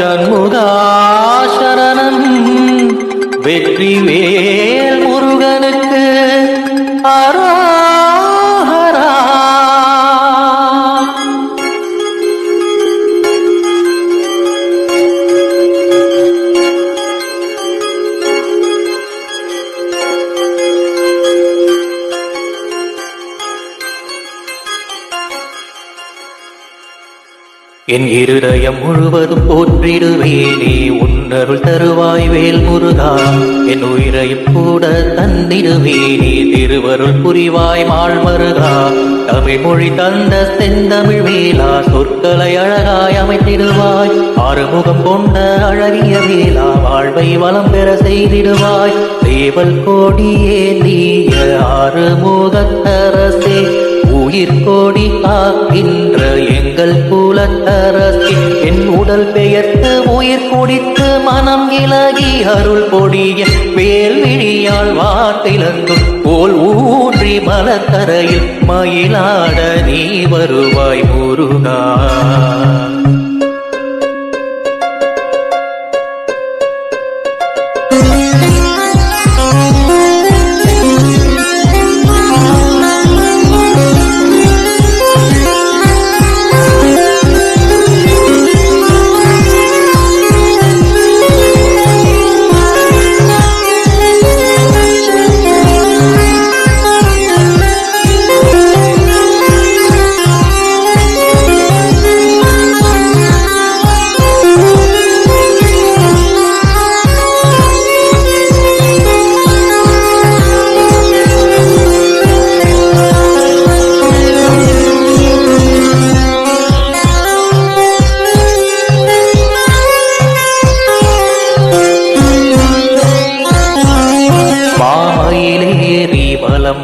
সন্মুখ என் இருதயம் முழுவதும் போற்றிடுவேனே உன்னருள் தருவாய் வேல் முருகா என் உயிரையும் கூட தந்திடுவேனே திருவருள் புரிவாய் மாள் மருகா தமிழ் மொழி தந்த செந்தமிழ் வேலா சொற்களை அழகாய் அமைத்திடுவாய். ஆறுமுகம் கொண்ட அழகிய வேலா வாழ்வை வளம் பெற செய்திடுவாய். தேவல் கோடியே நீய ஆறுமுகத்தரசே. உயிர் கோடி காக்கின்ற எங்கள் குலத்தரசி என் உடல் பெயர்த்து உயிர் குடித்து மனம் இலகி அருள் பொடிய வேல்விழியால் வாட்டிலங்கும் போல் ஊன்றி மலத்தரையில் மயிலாட நீ வருவாய் முருகா.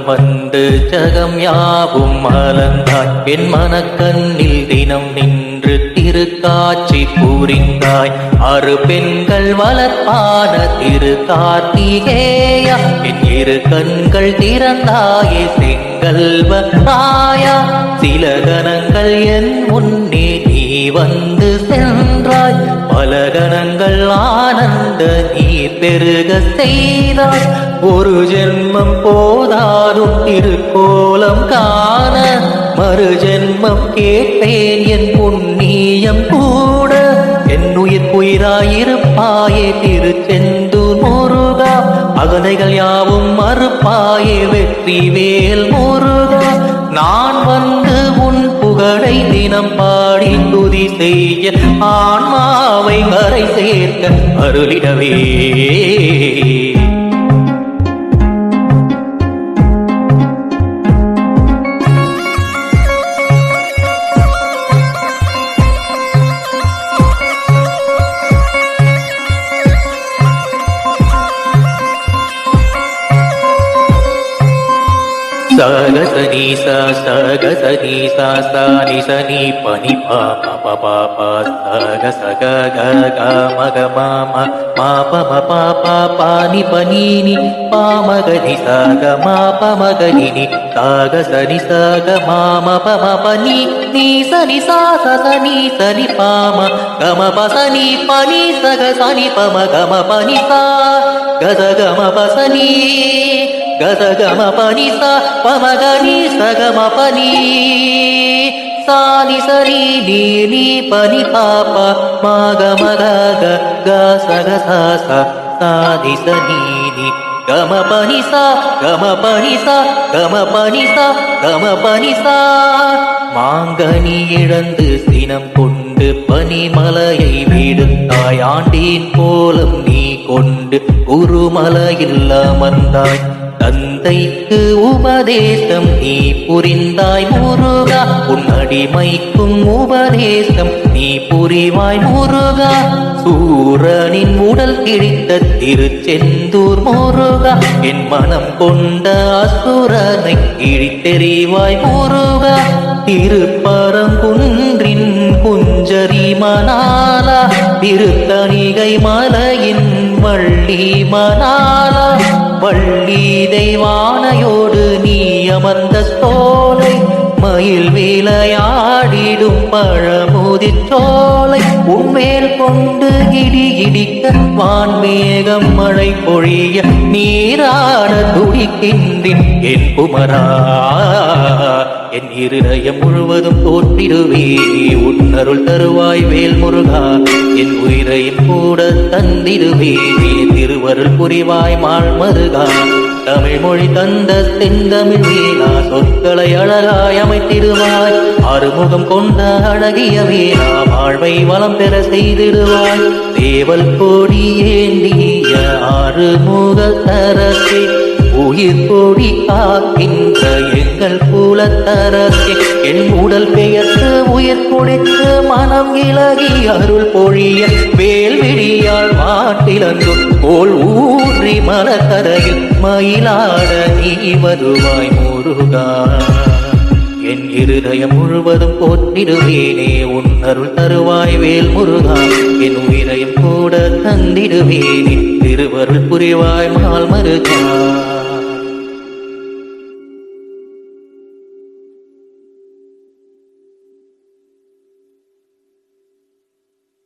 வந்து ஜகம் யாவும் மலர்ந்தாய் என் மனக்கண்ணில் தினம் நின்று திருக்காட்சி புரிந்தாய் ஆறு பெண்கள் வளர்ப்பான திரு கார்த்திகேயா. என் இரு கண்கள் திறந்தாயே செங்கல்வ ராயா சில கணங்கள் என் முன்னே நீ வந்து செல் பலகணங்கள் ஆனந்த நீ பெருக செய்தார் ஒரு ஜென்மம் போதாதும் திருக்கோலம் காண. மறு ஜென்மம் கேட்பேன் என் புண்ணியம் கூட. என் உயிர் உயிராயிருப்பாயே திருச்செந்தூர் முருகா. அகதைகள் யாவும் மறுப்பாயே வெற்றி வேல் முருகா. நான் வந்து உன் புகழை தினம் பாடி துதி செய்ய ஆ ஆன்மாவை கரை சேர்க்க அருளிடவே. சகசனி ச சகசனி ச சனி சனி பனி பா ப ப ப சக சக க க மக மாம மா ப ம ப ப பானி பனி நி பா மக நி ச க மா ப மக நி நி சக சனி ச க மா ம ப ம ப நி நீ சனி சா ச சனி கதகம பனி சா பமகனி சகம பனி சாதி சரி நீலி பனி பாப்ப மாக மக க சக சா சாதி சனீனி கம பனி சா கம பனி சா கம பனி சா கம பனி சா மாங்கனி இழந்து சினம் கொண்டு பனிமலையை விடுத்தாய் ஆண்டின் கோலம் நீ கொண்டு குருமலையில் அமர்ந்தாய். தந்தைக்கு உபதேசம். நீ புரிந்தாய் முருகா உன் அடிமைக்கும் உபதேசம். நீ புரிவாய் முருகா சூரனின் உடல் கிழித்த திருச்செந்தூர் முருகா. என் மனம் கொண்ட அசுரனை கிழித்தெறிவாய் முருகா. திருப்பரங்குன்றின் குஞ்சரி மணாலா திருத்தணிகை மலையின் வள்ளி மணாலா. வள்ளி தெய்வானையோடு நீ அமர்ந்த சோலை மயில் விளையாடிடும் பழமுதிர் முதிர்ச்சோலை உன்மேல் கொண்டு இடி இடிக்க வான்மேகம் மழை பொழிய நீராட துடிக்கின்றேன். என் குமரா என் இருதயம் முழுவதும் போற்றிடுவேனே உன்னருள் தருவாய் வேல் முருகா என் உயிரையும் கூட தந்திடுவே. திருவருள் புரிவாய் மாள் மருகா தமிழ் மொழி தந்த செந்தமிழ் வீணா. சொற்களை அழகாய் அமைத்திடுவாய். அறுமுகம் கொண்ட அழகிய வீணா. வாழ்வை வளம் பெற செய்திடுவாய். தேவல் கோடி ஏந்திய ஆறுமுக தரத்தை உயிர் கோடி காக்கின்ற எங்கள் குலத்தரசே. என் உடல் பெயர்த்து உயிர் கொடுத்து மனம் இலகி அருள் பொழிய வேல்விழியால் மாட்டிலந்து கோல் ஊன்றி மலக்கரையில் மயிலாட நீ வருவாய் முருகா. என் இருதயம் முழுவதும் போற்றிடுவேனே உன் அருள் தருவாய் வேல் முருகா என் உயிரையும் கூட தந்திடுவேனே திருவருள் புரிவாய் மால் மருகா.